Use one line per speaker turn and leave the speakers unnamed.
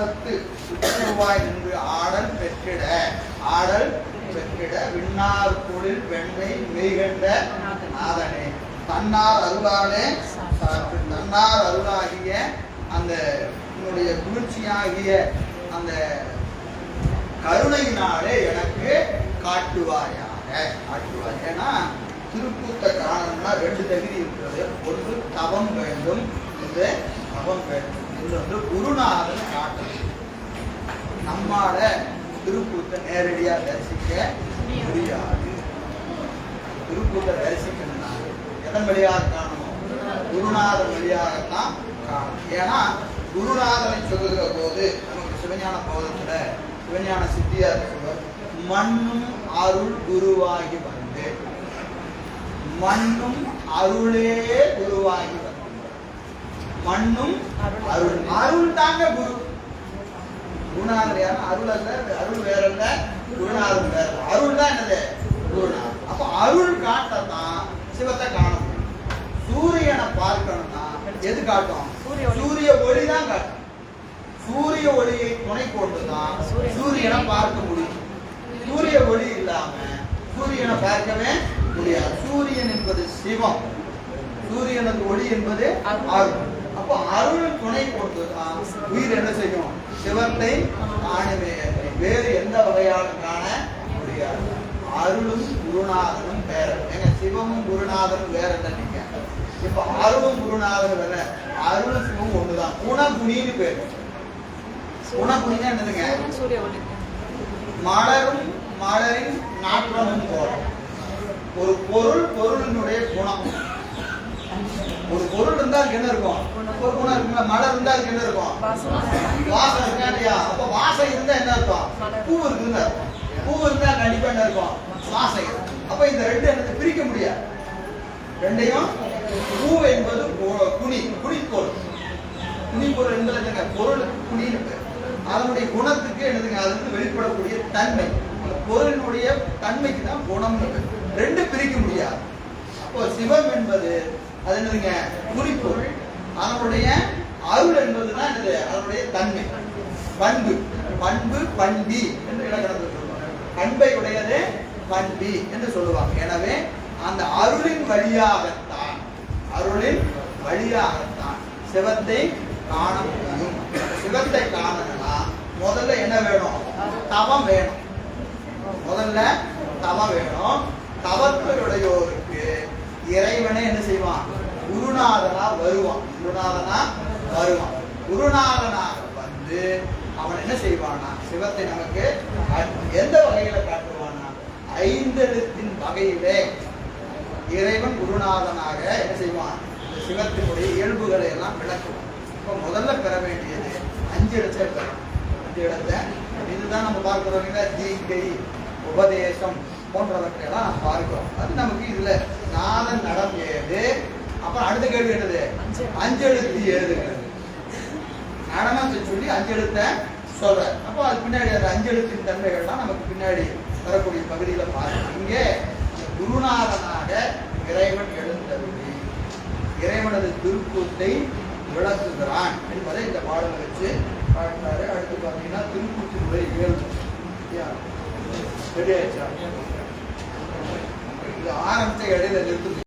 ஆனந்தத்து சுற்றுவாய் நின்று ஆடல் பெற்றிட ஆடல் பெற்றிட விண்ணார் குளிர் வெண்ணை மெய்கண்ட நாதனே. தன்னார் அருளாலே தன்னார் அருளாகிய அந்த உன்னுடைய குளிர்ச்சியாகிய அந்த கருணையினாலே எனக்கு காட்டுவாயாக. காட்டுவாய் ஏன்னா திருப்பூத்த காரணம்னா ரெண்டு தகுதி இருக்கிறது. ஒன்று தவம் வேண்டும் இந்த தவம் வேண்டும். இது வந்து குருநாதன் காட்டணும். நம்மால திருப்பூத்தை நேரடியா தரிசிக்க முடியாது. திருப்பூத்தை தரிசிக்கணும்னா எதன் வழியாக காணணும்? குருநாதன் வழியாகத்தான் காணும் ஏன்னா குருநாதனை சொல்லுகிற போது நமக்கு சிவஞான போதத்துல சிவஞான சித்தியார் சொல்வார் மண்ணும் அருள் குருவாகி வந்து மண்ணும் அருளே குருவாகி வந்து மண்ணும் அருள். அருள் தாங்க குரு. குருநாதர் யாரும் அருள் அல்ல அருள் வேற இல்ல குருநாதர் வேற. அருள் தான் என்னது? குருநாதர். அப்ப அருள் காட்டத்தான் சிவத்தை காண முடியும் சூரியனை பார்க்கணும்னா எது காட்டும்?
சூரிய ஒளி.
தான் காட்டும். சூரிய ஒளியை துணை கொண்டுதான்
சூரியன்.
சூரியனை பார்க்க முடியும். சூரிய ஒளி இல்லாம சூரியனை பார்க்கவே முடியாது. சூரியன் என்பது சிவம். சூரியனது ஒளி என்பது
அருள்.
அப்போ அருள் துணை கொண்டுதான் உயிர் என்ன செய்யும்? சிவத்தை காணவே. வேறு எந்த வகையாலும் காண முடியாது. அருளும் குருநாதனும் வேற. ஏங்க சிவமும் குருநாதனும் வேற நீங்க? இப்ப அருளும் குருநாதனும் வேற. அருளும் சிவமும் ஒண்ணுதான். குணகுணின்னு பேரு. குணகுணின்னா என்னதுங்க? மலரும் மலரின் நாற்றமும் போல. ஒரு பொருள் பொருளினுடைய குணம். இருந்தா அதுக்கு என்ன இருக்கும்? ஒரு குணம் இருக்குல்ல மலர் இருந்தா அதுக்கு என்ன இருக்கும்? வாசம் இருக்கா இல்லையா? அப்ப வாசம் இருந்தா என்ன இருக்கும்? பூ இருக்குன்னு பூ இருந்தா கண்டிப்பா என்ன இருக்கும்? வாசம் அப்ப இந்த ரெண்டு எனக்கு பிரிக்க முடியாது. ரெண்டையும் பூ என்பது குனி குனிப்பொருள் குனிப்பொருள் என்பது என்னங்க பொருளுக்கு குனின்னு இருக்கு அதனுடைய குணத்துக்கு என்னதுங்க? அது வந்து வெளிப்படக்கூடிய தன்மை. பொருளினுடைய தன்மைக்கு தான் குணம் ரெண்டு பிரிக்க முடியாது. அப்போ சிவம் என்பது அது என்னதுங்க குறிப்பொருள் அதனுடைய அருள் என்பதுதான் என்னது? அதனுடைய தன்மை. பண்பு. பண்பு பண்பி என்று இலக்கணத்தில் சொல்லுவாங்க. பண்பை உடையது பண்பி என்று சொல்லுவாங்க. எனவே அந்த அருளின் வழியாகத்தான் அருளின் வழியாகத்தான் சிவத்தை காண முடியும். சிவத்தை காணணும்னா முதல்ல என்ன வேணும்? தவம் வேணும். முதல்ல தவம் வேணும். தவத்தினுடையோருக்கு ஒரு குருநாதனா வருவான். குருநாதனா வருவான். குருநாதனாக வந்து அவன் என்ன செய்வானா சிவத்தை நமக்கு எந்த வகையில காட்டுவானா ஐந்தெழுத்தின் வகையிலே இறைவன் குருநாதனாக என்ன செய்வான்? இந்த சிவத்தினுடைய இயல்புகளை எல்லாம் விளக்குவான். இப்போ முதல்ல பெற வேண்டியது அஞ்சு இடத்தை பெறணும் அஞ்சு இடத்தை. இதுதான் நம்ம பார்க்கிறோம் இல்லைங்களா? உபதேசம் போன்றவற்றை எல்லாம் நம்ம பார்க்கிறோம். அது நமக்கு இதுல நாதன் நடம் ஏது அப்புறம் அடுத்த கேள்வி என்னது?
அஞ்சு.
எழுத்து. ஏதுங்கிறது நடனத்தை சொல்லி அஞ்சு எழுத்தை சொல்ற அப்போ அது பின்னாடி அந்த அஞ்சு எழுத்தின் தன்மைகள்லாம் நமக்கு பின்னாடி வரக்கூடிய பகுதியில பார்க்கணும். இங்கே குருநாதனாக இறைவன் எழுந்தருளி இறைவனது திருக்கூத்தை விளக்குகிறான். என்பதை இந்த பாடலை வச்சு பாடினாரு. அடுத்து பார்த்தீங்கன்னா திருக்கூத்தினுடைய இயல்பு. ரெடி ஆயிடுச்சா?